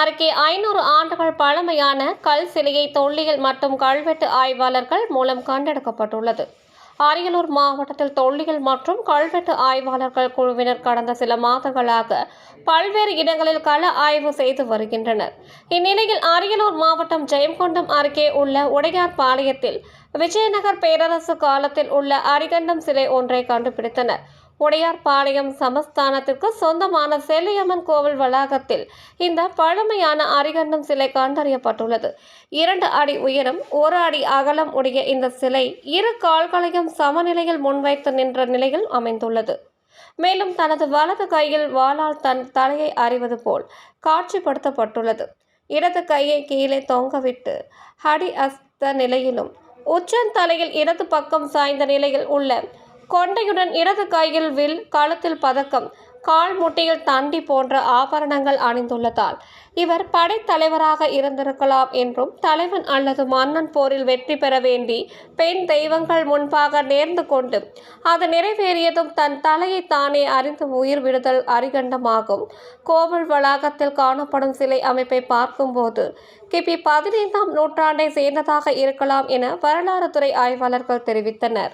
அருகே ஐநூறு ஆண்டுகள் பழமையான கல் சிலையை தொல்லியல் மற்றும் கல்வெட்டு ஆய்வாளர்கள் மூலம் கண்டெடுக்கப்பட்டுள்ளது. அரியலூர் மாவட்டத்தில் தொல்லியல் மற்றும் கல்வெட்டு ஆய்வாளர்கள் குழுவினர் கடந்த சில மாதங்களாக பல்வேறு இடங்களில் கள ஆய்வு செய்து வருகின்றனர். இந்நிலையில் அரியலூர் மாவட்டம் ஜெயங்கொண்டம் அருகே உள்ள உடையார் பாளையத்தில் விஜயநகர் பேரரசு காலத்தில் உள்ள அரிகண்டம் சிலை ஒன்றை கண்டுபிடித்தனர். உடையார்பாளையம் சமஸ்தானத்திற்கு சொந்தமான செல்லியம்மன் கோவில் வளாகத்தில் இந்த பழமையான அரிகண்டம் சிலை கண்டறியப்பட்டுள்ளது. இரண்டு அடி உயரம் ஒரு அடி அகலம் உடைய இந்த சிலை இரு கால்களையும் சமநிலையில் முன்வைத்து நின்ற நிலையில் அமைந்துள்ளது. மேலும் தனது வலது கையில் வாளால் தன் தலையை அறிவது போல் காட்சிப்படுத்தப்பட்டுள்ளது. இடது கையை கீழே தொங்கவிட்டு அடி அஸ்த நிலையிலும் உச்சந்தலையில் இடது பக்கம் சாய்ந்த நிலையில் உள்ள கொண்டையுடன் இடது கையில் வில் கழுத்தில் பதக்கம். கால் முட்டையில் தண்டி போன்ற ஆபரணங்கள் அணிந்துள்ளதால் இவர் படைத்தலைவராக இருந்திருக்கலாம் என்றும் தலைவன் அல்லது மன்னன் போரில் வெற்றி பெற வேண்டி பெண் தெய்வங்கள் முன்பாக நேர்ந்து கொண்டு அது நிறைவேறியதும் தன் தலையை தானே அறிந்து உயிர் விடுதல் அரிகண்டமாகும். கோவில் வளாகத்தில் காணப்படும் சிலை அமைப்பை பார்க்கும்போது கிபி பதினைந்தாம் நூற்றாண்டை சேர்ந்ததாக இருக்கலாம் என வரலாறு துறை ஆய்வாளர்கள் தெரிவித்தனர்.